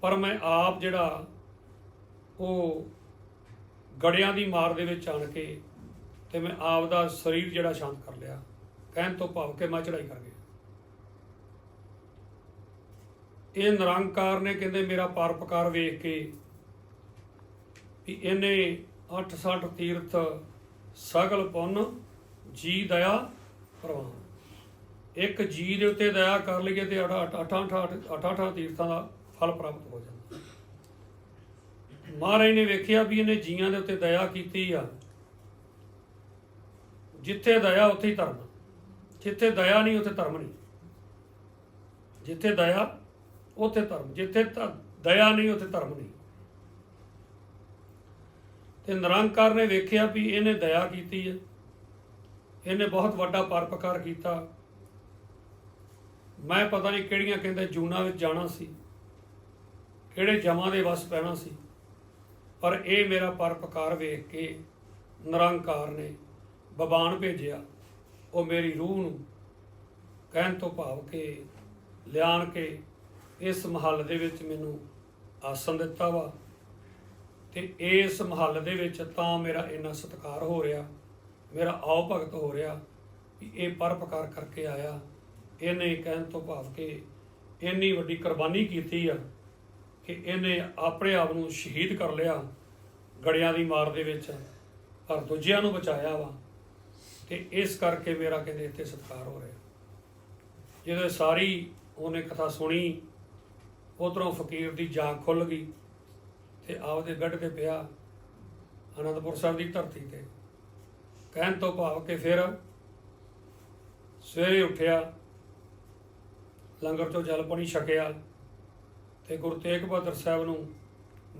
ਪਰ ਮੈਂ ਆਪ ਜਿਹੜਾ ਉਹ ਗੜਿਆਂ ਦੀ ਮਾਰ ਦੇ ਵਿੱਚ ਆਣ ਕੇ ਤੇ ਮੈਂ ਆਪ ਦਾ ਸਰੀਰ ਜਿਹੜਾ ਸ਼ਾਂਤ ਕਰ ਲਿਆ। ਕਹਿਣ ਤੋਂ ਭਾਵ ਕਿ ਮੈਂ ਚੜਾਈ ਕਰ ਗਿਆ। ਇਹ ਨਿਰੰਕਾਰ ਨੇ ਕਹਿੰਦੇ ਮੇਰਾ ਪਰਪਕਾਰ ਵੇਖ ਕੇ ਵੀ ਇਹਨੇ 860 ਤੀਰਥ ਸਗਲ ਪੁੰਨ, ਜੀ ਦਇਆ, ਪ੍ਰਵਾਨ। ਇੱਕ ਜੀ ਦੇ ਉੱਤੇ ਦਇਆ ਕਰ ਲਈਏ ਤੇ 88 ਤੀਰਥਾਂ ਦਾ ਫਲ ਪ੍ਰਾਪਤ ਹੋ ਜਾਂਦਾ। ਮਹਾਰਾਜ ਨੇ ਵੇਖਿਆ ਵੀ ਇਹਨੇ ਜੀਆਂ ਦੇ ਉੱਤੇ ਦਇਆ ਕੀਤੀ ਆ। ਜਿੱਥੇ ਦਇਆ, ਉੱਥੇ ਹੀ ਧਰਮ। ਜਿੱਥੇ ਦਇਆ ਨਹੀਂ, ਉੱਥੇ ਧਰਮ ਨਹੀਂ। ਜਿੱਥੇ ਦਇਆ, ਉੱਥੇ ਧਰਮ। ਜਿੱਥੇ ਦਇਆ ਨਹੀਂ, ਉੱਥੇ ਧਰਮ ਨਹੀਂ। ਤੇ ਨਿਰੰਕਾਰ ਨੇ ਵੇਖਿਆ ਵੀ ਇਹਨੇ ਦਇਆ ਕੀਤੀ ਹੈ। ਇਹਨੇ ਬਹੁਤ ਵੱਡਾ ਪਰਪਕਾਰ ਕੀਤਾ। ਮੈਂ ਪਤਾ ਨਹੀਂ ਕਿਹੜੀਆਂ ਕਹਿੰਦੇ ਜੂਨਾ ਵਿੱਚ ਜਾਣਾ ਸੀ। ਕਿਹੜੇ ਜਮਾਂ ਦੇ ਵਸ ਪੈਣਾ ਸੀ। ਪਰ ਇਹ ਮੇਰਾ ਪਰਪਕਾਰ ਵੇਖ ਕੇ ਨਿਰੰਕਾਰ ਨੇ ਬਬਾਨ ਭੇਜਿਆ। ਉਹ ਮੇਰੀ ਰੂਹ ਨੂੰ ਕਹਿਣ ਤੋਂ ਭਾਵ ਕਿ, ਲਿਆਣ ਕੇ ਇਸ ਮਹੱਲ ਦੇ ਵਿੱਚ ਮੈਨੂੰ ਆਸਣ ਦਿੱਤਾ ਵਾ ਤੇ ਇਸ ਮਹੱਲ ਦੇ ਵਿੱਚ ਤਾਂ ਮੇਰਾ ਇੰਨਾ ਸਤਿਕਾਰ ਹੋ ਰਿਹਾ, ਮੇਰਾ ਆਓ ਭਗਤ ਹੋ ਰਿਹਾ ਵੀ ਇਹ ਪਰਪਕਾਰ ਕਰਕੇ ਆਇਆ। ਇਹਨੇ ਕਹਿਣ ਤੋਂ ਭਾਵ ਕਿ ਇੰਨੀ ਵੱਡੀ ਕੁਰਬਾਨੀ ਕੀਤੀ ਆ ਕਿ ਇਹਨੇ ਆਪਣੇ ਆਪ ਨੂੰ ਸ਼ਹੀਦ ਕਰ ਲਿਆ, ਗੜਿਆਂ ਦੀ ਮਾਰ ਦੇ ਵਿੱਚ, ਪਰ ਦੂਜਿਆਂ ਨੂੰ ਬਚਾਇਆ ਵਾ। ਤੇ ਇਸ ਕਰਕੇ ਮੇਰਾ ਕਹਿੰਦੇ ਇੱਥੇ ਸਤਿਕਾਰ ਹੋ ਰਿਹਾ। ਜਦੋਂ ਸਾਰੀ ਉਹਨੇ ਕਥਾ ਸੁਣੀ, ਉਧਰੋਂ ਫਕੀਰ ਦੀ ਜਾਗ ਖੁੱਲ ਗਈ ਤੇ ਆਪਦੇ ਬੈੱਡ ਤੇ ਪਿਆ ਅਨੰਦਪੁਰ ਸਾਹਿਬ ਦੀ ਧਰਤੀ ਤੇ। ਕਹਿਣ ਤੋਂ ਭਾਵ ਕਿ ਫਿਰ ਸਵੇਰੇ ਉੱਠਿਆ, ਲੰਗਰ ਤੋਂ ਜਲ ਪਾਣੀ ਛਕਿਆ ਤੇ ਗੁਰੂ ਤੇਗ ਬਹਾਦਰ ਸਾਹਿਬ ਨੂੰ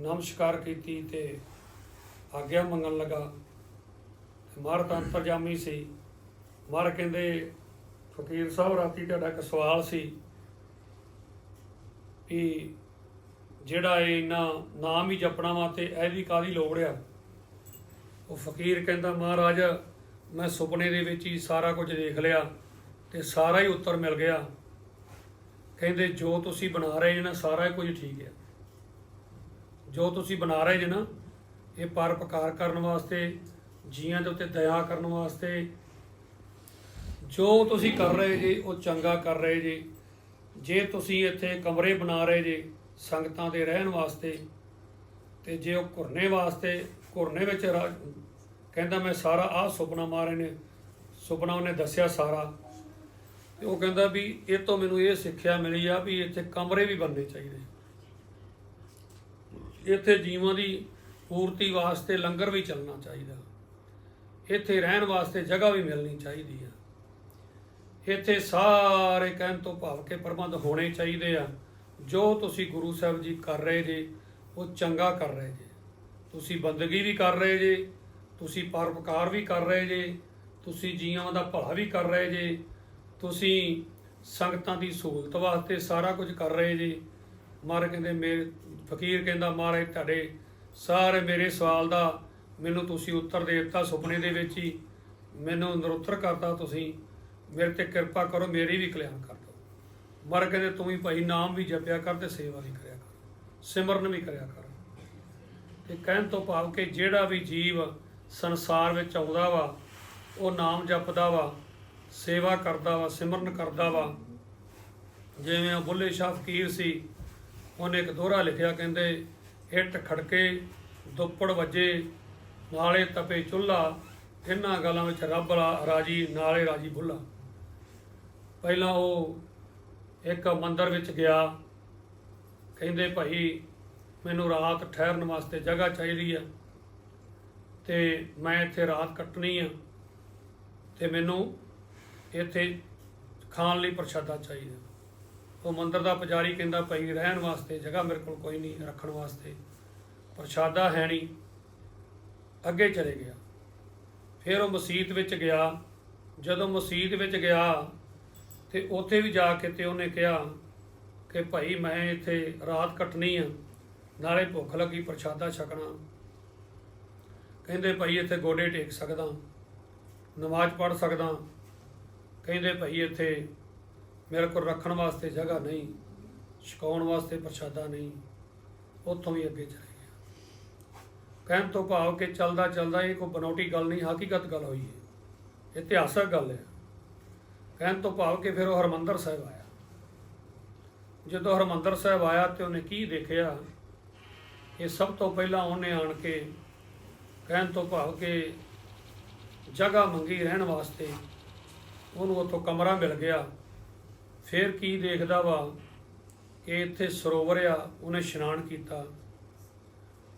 ਨਮਸਕਾਰ ਕੀਤੀ ਤੇ ਆਗਿਆ ਮੰਗਣ ਲੱਗਾ। ਮਹਾਰਾਜ ਤਾਂ ਅੰਤਰਜਾਮੀ ਸੀ। ਮਹਾਰਾਜ ਕਹਿੰਦੇ, ਫਕੀਰ ਸਾਹਿਬ, ਰਾਤੀ ਤੁਹਾਡਾ ਇੱਕ ਸਵਾਲ ਸੀ ਵੀ ਜਿਹੜਾ ਇਹ ਇੰਨਾ ਨਾਮ ਹੀ ਜਪਣਾ ਵਾ ਤੇ ਇਹਦੀ ਕਾਦੀ ਲੋੜ ਆ? ਉਹ ਫਕੀਰ ਕਹਿੰਦਾ, ਮਹਾਰਾਜ, ਮੈਂ ਸੁਪਨੇ ਦੇ ਵਿੱਚ ਹੀ ਸਾਰਾ ਕੁਝ ਦੇਖ ਲਿਆ ਤੇ ਸਾਰਾ ਹੀ ਉੱਤਰ ਮਿਲ ਗਿਆ। ਕਹਿੰਦੇ, ਜੋ ਤੁਸੀਂ ਬਣਾ ਰਹੇ ਜੇ ਨਾ, ਸਾਰਾ ਹੀ ਕੁਝ ਠੀਕ ਹੈ। ਜੋ ਤੁਸੀਂ ਬਣਾ ਰਹੇ ਜੇ ਨਾ, ਇਹ ਪਰਪਕਾਰ ਕਰਨ ਵਾਸਤੇ ਜੀਆਂ ਦੇ ਉੱਤੇ ਦਇਆ ਕਰਨ ਵਾਸਤੇ। ਜੋ ਤੁਸੀਂ ਕਰ ਰਹੇ ਜੇ, ਉਹ ਚੰਗਾ ਕਰ ਰਹੇ ਜੇ। ਜੇ ਤੁਸੀਂ ਇੱਥੇ ਕਮਰੇ ਬਣਾ ਰਹੇ ਜੇ ਸੰਗਤਾਂ ਦੇ ਰਹਿਣ ਵਾਸਤੇ, ਤੇ ਜੇ ਉਹ ਘੁਰਨੇ ਵਾਸਤੇ, ਘੁਰਨੇ ਵਿੱਚ ਰਾ- ਕਹਿੰਦਾ ਮੈਂ ਸਾਰਾ ਆਹ ਸੁਪਨਾ ਮਾਰੇ ਨੇ, ਸੁਪਨਾ ਉਹਨੇ ਦੱਸਿਆ ਸਾਰਾ। ਤੇ ਉਹ ਕਹਿੰਦਾ ਵੀ ਇਹ ਤੋਂ ਮੈਨੂੰ ਇਹ ਸਿੱਖਿਆ ਮਿਲੀ ਆ ਵੀ ਇੱਥੇ ਕਮਰੇ ਵੀ ਬਣਨੇ ਚਾਹੀਦੇ। ਇੱਥੇ ਜੀਵਾਂ ਦੀ ਪੂਰਤੀ ਵਾਸਤੇ ਲੰਗਰ ਵੀ ਚੱਲਣਾ ਚਾਹੀਦਾ। ਇੱਥੇ ਰਹਿਣ ਵਾਸਤੇ ਜਗ੍ਹਾ ਵੀ ਮਿਲਣੀ ਚਾਹੀਦੀ ਆ। ਇੱਥੇ ਸਾਰੇ ਕਹਿਣ ਤੋਂ ਭਾਵ ਕੇ ਪ੍ਰਬੰਧ ਹੋਣੇ ਚਾਹੀਦੇ ਆ। ਜੋ ਤੁਸੀਂ ਗੁਰੂ ਸਾਹਿਬ ਜੀ ਕਰ ਰਹੇ ਜੇ, ਉਹ ਚੰਗਾ ਕਰ ਰਹੇ ਜੇ। ਤੁਸੀਂ ਬੰਦਗੀ ਵੀ ਕਰ ਰਹੇ ਜੇ, ਤੁਸੀਂ ਪਰਪਕਾਰ ਵੀ ਕਰ ਰਹੇ ਜੇ, ਤੁਸੀਂ ਜੀਵਾਂ ਦਾ ਭਲਾ ਵੀ ਕਰ ਰਹੇ ਜੇ, ਤੁਸੀਂ ਸੰਗਤਾਂ ਦੀ ਸਹੂਲਤ ਵਾਸਤੇ ਸਾਰਾ ਕੁਝ ਕਰ ਰਹੇ ਜੇ। ਮਹਾਰਾਜ ਕਹਿੰਦੇ, ਮੇਰੇ, ਫਕੀਰ ਕਹਿੰਦਾ, ਮਹਾਰਾਜ, ਤੁਹਾਡੇ ਸਾਰੇ ਮੇਰੇ ਸਵਾਲ ਦਾ ਮੈਨੂੰ ਤੁਸੀਂ ਉੱਤਰ ਦੇ ਦਿੱਤਾ ਸੁਪਨੇ ਦੇ ਵਿੱਚ ਹੀ। ਮੈਨੂੰ ਨਿਰੁੱਤਰ ਕਰਤਾ ਤੁਸੀਂ। ਮੇਰੇ ਤੇ ਕਿਰਪਾ ਕਰੋ, ਮੇਰੀ ਵੀ ਕਲਿਆਣ ਕਰ ਦਿਓ। ਮਹਾਰਾਜ ਕਹਿੰਦੇ ਤੂੰ ਵੀ ਭਾਈ, ਨਾਮ ਵੀ ਜਪਿਆ ਕਰ ਤੇ ਸੇਵਾ ਵੀ ਕਰਿਆ ਕਰ। ਸਿਮਰਨ ਵੀ ਕਰਿਆ ਕਰ। ਤੇ ਕਹਿਣ ਤੋਂ ਭਾਵ ਕਿ ਜਿਹੜਾ ਵੀ ਜੀਵ ਸੰਸਾਰ ਵਿੱਚ ਆਉਂਦਾ ਵਾ, ਉਹ ਨਾਮ ਜਪਦਾ ਵਾ, ਸੇਵਾ ਕਰਦਾ ਵਾ, ਸਿਮਰਨ ਕਰਦਾ ਵਾ। ਜਿਵੇਂ ਉਹ ਬੁੱਲੇ ਸ਼ਾਹ ਫਕੀਰ ਸੀ, ਉਹਨੇ ਇੱਕ ਦੋਹਰਾ ਲਿਖਿਆ, ਕਹਿੰਦੇ, ਇੱਟ ਖੜਕੇ, ਦੁੱਪੜ ਵੱਜੇ ਨਾਲੇ ਤਪੇ ਚੁੱਲ੍ਹਾ, ਇਹਨਾਂ ਗੱਲਾਂ ਵਿੱਚ ਰੱਬ ਰਾ- ਰਾਜੀ, ਨਾਲੇ ਰਾਜੀ ਬੁੱਲਾ ਪਹਿਲਾਂ ਉਹ ਇੱਕ ਮੰਦਰ ਵਿੱਚ ਗਿਆ। ਕਹਿੰਦੇ, ਭਾਈ, ਮੈਨੂੰ ਰਾਤ ਠਹਿਰਨ ਵਾਸਤੇ ਜਗ੍ਹਾ ਚਾਹੀਦੀ ਆ ਤੇ ਮੈਂ ਇੱਥੇ ਰਾਤ ਕੱਟਣੀ ਆ ਤੇ ਮੈਨੂੰ ਇੱਥੇ ਖਾਣ ਲਈ ਪ੍ਰਸ਼ਾਦਾ ਚਾਹੀਦਾ। ਉਹ ਮੰਦਰ ਦਾ ਪੁਜਾਰੀ ਕਹਿੰਦਾ, ਭਾਈ, ਰਹਿਣ ਵਾਸਤੇ ਜਗ੍ਹਾ ਮੇਰੇ ਕੋਲ ਕੋਈ ਨਹੀਂ, ਰੱਖਣ ਵਾਸਤੇ। ਪ੍ਰਸ਼ਾਦਾ ਹੈ ਨਹੀਂ। ਅੱਗੇ ਚਲੇ ਗਿਆ। ਫਿਰ ਉਹ ਮਸਜਿਦ ਵਿੱਚ ਗਿਆ। ਜਦੋਂ ਮਸਜਿਦ ਵਿੱਚ ਗਿਆ ਤੇ ਉੱਥੇ ਵੀ ਜਾ ਕੇ ਤੇ ਉਹਨੇ ਕਿਹਾ ਕਿ ਭਾਈ ਮੈਂ ਇੱਥੇ ਰਾਤ ਕੱਟਣੀ ਆ, ਨਾਲੇ ਭੁੱਖ ਲੱਗੀ, ਪ੍ਰਸ਼ਾਦਾ ਛਕਣਾ। ਕਹਿੰਦੇ ਭਾਈ ਇੱਥੇ ਗੋਡੇ ਟੇਕ ਸਕਦਾ, ਨਮਾਜ਼ ਪੜ੍ਹ ਸਕਦਾ। ਕਹਿੰਦੇ ਭਾਈ ਇੱਥੇ ਮੇਰੇ ਕੋਲ ਰੱਖਣ ਵਾਸਤੇ ਜਗ੍ਹਾ ਨਹੀਂ, ਛਕਾਉਣ ਵਾਸਤੇ ਪ੍ਰਸ਼ਾਦਾ ਨਹੀਂ, ਉੱਥੋਂ ਵੀ ਅੱਗੇ ਚਲੇ ਕਹਿਣ ਤੋਂ ਭਾਵ ਕਿ ਚੱਲਦਾ ਚੱਲਦਾ ਇਹ ਕੋਈ ਬਨੌਟੀ ਗੱਲ ਨਹੀਂ, ਹਕੀਕਤ ਗੱਲ ਹੋਈ ਹੈ। ਇਤਿਹਾਸਕ ਗੱਲ ਹੈ। ਕਹਿਣ ਤੋਂ ਭਾਵ ਕਿ ਫਿਰ ਉਹ ਹਰਮੰਦਰ ਸਾਹਿਬ ਆਇਆ। ਜਦੋਂ ਹਰਮੰਦਰ ਸਾਹਿਬ ਆਇਆ ਤੇ ਉਹਨੇ ਕੀ ਦੇਖਿਆ? ਇਹ ਸਭ ਤੋਂ ਪਹਿਲਾਂ ਉਹਨੇ ਆਣ ਕੇ ਕਹਿਣ ਤੋਂ ਭਾਵ ਕਿ ਜਗ੍ਹਾ ਮੰਗੀ ਰਹਿਣ ਵਾਸਤੇ। ਉਹਨੂੰ ਉੱਥੋਂ ਕਮਰਾ ਮਿਲ ਗਿਆ। ਫਿਰ ਕੀ ਦੇਖਦਾ ਵਾ? ਕਿ ਇੱਥੇ ਸਰੋਵਰ ਆ, ਉਹਨੇ ਇਸ਼ਨਾਨ ਕੀਤਾ।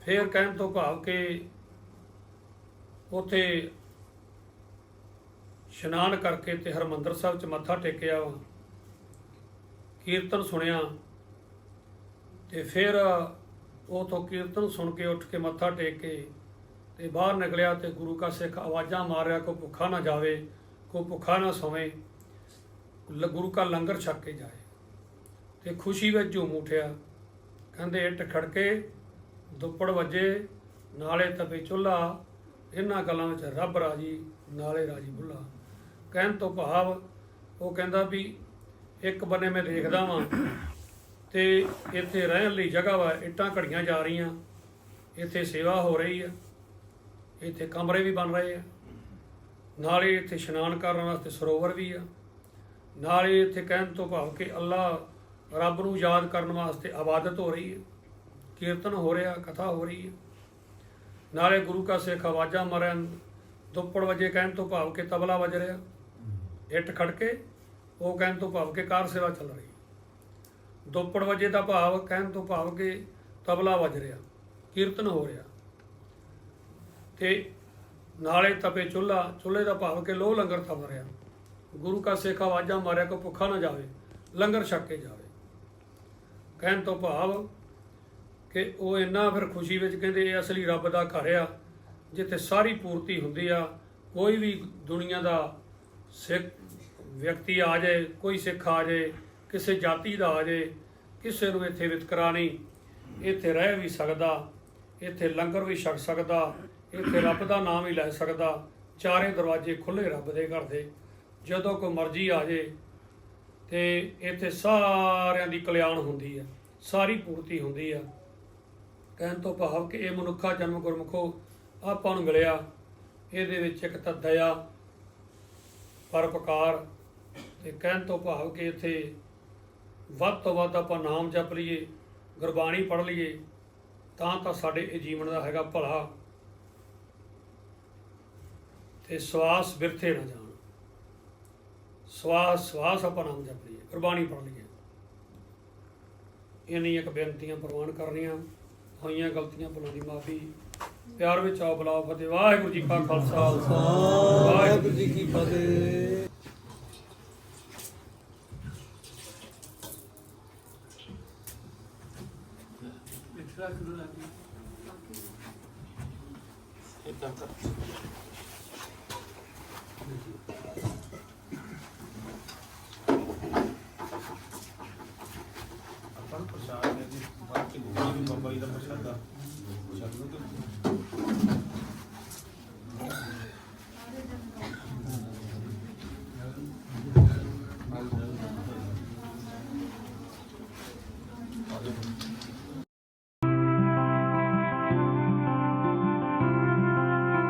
ਫਿਰ ਕਹਿਣ ਤੋਂ ਭਾਵ ਕਿ ਉੱਥੇ ਇਸ਼ਨਾਨ ਕਰਕੇ ਤੇ ਹਰਮੰਦਰ ਸਾਹਿਬ 'ਚ ਮੱਥਾ ਟੇਕਿਆ ਵਾ ਕੀਰਤਨ ਸੁਣਿਆ ਤੇ ਫਿਰ ਉਹ ਤੋਂ ਕੀਰਤਨ ਸੁਣ ਕੇ ਉੱਠ ਕੇ ਮੱਥਾ ਟੇਕ ਕੇ ਤੇ ਬਾਹਰ ਨਿਕਲਿਆ ਤੇ ਗੁਰੂ ਕਾ ਸਿੱਖ ਆਵਾਜ਼ਾਂ ਮਾਰ ਰਿਹਾ ਕੋ ਭੁੱਖਾ ਨਾ ਜਾਵੇ ਕੋ ਭੁੱਖਾ ਨਾ ਸੋਵੇ, ਲ- ਗੁਰੂ ਕਾ ਲੰਗਰ ਛੱਕ ਕੇ ਜਾਏ ਤੇ ਖੁਸ਼ੀ ਵਿੱਚ ਝੂਮ ਉਠਿਆ। ਕਹਿੰਦੇ ਇੱਟ ਖੜਕੇ ਦੁੱਪੜ ਵੱਜੇ, ਨਾਲੇ ਤਪੇ ਚੁੱਲ੍ਹਾ, ਇਹਨਾਂ ਗੱਲਾਂ ਵਿੱਚ ਰੱਬ ਰਾਜੀ, ਨਾਲੇ ਰਾਜੀ ਬੁੱਲਾ ਕਹਿਣ ਤੋਂ ਭਾਵ ਉਹ ਕਹਿੰਦਾ ਵੀ ਇੱਕ ਬੰਨੇ ਮੈਂ ਦੇਖਦਾ ਵਾਂ ਤੇ ਇੱਥੇ ਰਹਿਣ ਲਈ ਜਗ੍ਹਾ ਵਾ, ਇੱਟਾਂ ਘੜੀਆਂ ਜਾ ਰਹੀਆਂ, ਇੱਥੇ ਸੇਵਾ ਹੋ ਰਹੀ ਆ, ਇੱਥੇ ਕਮਰੇ ਵੀ ਬਣ ਰਹੇ ਆ। ਨਾਲੇ ਇੱਥੇ ਇਸ਼ਨਾਨ ਕਰਨ ਵਾਸਤੇ ਸਰੋਵਰ ਵੀ ਆ। ਨਾਲੇ ਇੱਥੇ ਕਹਿਣ ਤੋਂ ਭਾਵ ਕਿ ਅੱਲਾ ਰੱਬ ਨੂੰ ਯਾਦ ਕਰਨ ਵਾਸਤੇ ਆਬਾਦਤ ਹੋ ਰਹੀ ਹੈ ਕੀਰਤਨ ਹੋ ਰਿਹਾ, ਕਥਾ ਹੋ ਰਹੀ ਹੈ। ਨਾਲੇ ਗੁਰੂ ਕਾ ਸਿੱਖ ਆਵਾਜ਼ਾਂ ਮਰਨ, ਦੁੱਪੜ ਵਜੇ ਕਹਿਣ ਤੋਂ ਭਾਵ ਕਿ ਤਬਲਾ ਵੱਜ ਰਿਹਾ। ਇੱਟ ਖੜਕੇ ਉਹ ਕਹਿਣ ਤੋਂ ਭਾਵ ਕਿ ਕਾਰ ਸੇਵਾ ਚੱਲ ਰਹੀ ਦੁੱਪੜ ਵਜੇ ਦਾ ਭਾਵ ਕਹਿਣ ਤੋਂ ਭਾਵ ਕਿ ਤਬਲਾ ਵੱਜ ਰਿਹਾ, ਕੀਰਤਨ ਹੋ ਰਿਹਾ। ਤੇ ਨਾਲੇ ਤਪੇ ਚੁੱਲ੍ਹਾ, ਚੁੱਲ੍ਹੇ ਦਾ ਭਾਵ ਕਿ ਲੋਹ ਲੰਗਰ ਤਪ ਰਿਹਾ। ਗੁਰੂ ਕਾ ਸਿੱਖ ਆਵਾਜ਼ਾਂ ਮਾਰਿਆ ਕੋ ਭੁੱਖਾ ਨਾ ਜਾਵੇ, ਲੰਗਰ ਛਕ ਕੇ ਜਾਵੇ। ਕਹਿਣ ਤੋਂ ਭਾਵ ਕਿ ਉਹ ਇੰਨਾ ਫਿਰ ਖੁਸ਼ੀ ਵਿੱਚ ਕਹਿੰਦੇ ਇਹ ਅਸਲੀ ਰੱਬ ਦਾ ਘਰ ਆ, ਜਿੱਥੇ ਸਾਰੀ ਪੂਰਤੀ ਹੁੰਦੀ ਆ, ਕੋਈ ਵੀ ਦੁਨੀਆ ਦਾ ਸਿੱਖ ਵਿਅਕਤੀ ਆ ਜਾਏ, ਕੋਈ ਸਿੱਖ ਆ ਜਾਏ, ਕਿਸੇ ਜਾਤੀ ਦਾ ਆ ਜਾਏ, ਕਿਸੇ ਨੂੰ ਇੱਥੇ ਵਿਤਕਰਾ ਨਹੀਂ, ਇੱਥੇ ਰਹਿ ਵੀ ਸਕਦਾ, ਇੱਥੇ ਲੰਗਰ ਵੀ ਛਕ ਸਕਦਾ, ਇੱਥੇ ਰੱਬ ਦਾ ਨਾਮ ਹੀ ਲੈ ਸਕਦਾ, ਚਾਰੇ ਦਰਵਾਜ਼ੇ ਖੁੱਲੇ ਰੱਬ ਦੇ ਘਰ ਦੇ, ਜਦੋਂ ਕੋਈ ਮਰਜ਼ੀ ਆ ਜਾਏ, ਤੇ ਇੱਥੇ ਸਾਰਿਆਂ ਦੀ ਕਲਿਆਣ ਹੁੰਦੀ ਆ, ਸਾਰੀ ਪੂਰਤੀ ਹੁੰਦੀ ਆ। ਕਹਿਣ ਤੋਂ ਭਾਵ ਕਿ ਇਹ ਮਨੁੱਖਾ ਜਨਮ ਗੁਰਮੁਖੋ ਆਪਾਂ ਨੂੰ ਮਿਲਿਆ। ਇਹਦੇ ਵਿੱਚ ਇੱਕ ਤਾਂ ਦਇਆ ਪਰਪਕਾਰ ਤੇ ਕਹਿਣ ਤੋਂ ਭਾਵ ਕਿ ਇੱਥੇ ਵੱਧ ਤੋਂ ਵੱਧ ਆਪਾਂ ਨਾਮ ਜਪ ਲਈਏ, ਗੁਰਬਾਣੀ ਪੜ੍ਹ ਲਈਏ, ਤਾਂ ਤਾਂ ਸਾਡੇ ਇਹ ਜੀਵਨ ਦਾ ਹੈਗਾ ਭਲਾ। ਤੇ ਸਵਾਸ ਬਿਰਥੇ ਨਾ ਜਾਣ। ਸਵਾਸ ਸਵਾਸ ਆਪਾਂ ਨਾਮ ਜਪ ਲਈਏ, ਗੁਰਬਾਣੀ ਪੜ੍ਹ ਲਈਏ। ਇੰਨੀਆਂ ਇੱਕ ਬੇਨਤੀਆਂ ਪ੍ਰਵਾਨ ਕਰਨੀਆਂ ਹੋਈਆਂ ਗਲਤੀਆਂ ਭੁੱਲਾਂ ਦੀ ਮਾਫੀ। ਪਿਆਰ ਵਿੱਚ ਆਓ, ਬੁਲਾਓ ਫਤਿਹ। ਵਾਹਿਗੁਰੂ ਜੀ ਕਾ ਖਾਲਸਾ। ਵਾਹਿਗੁਰੂ ਜੀ ਕੀ ਫਤਿਹ।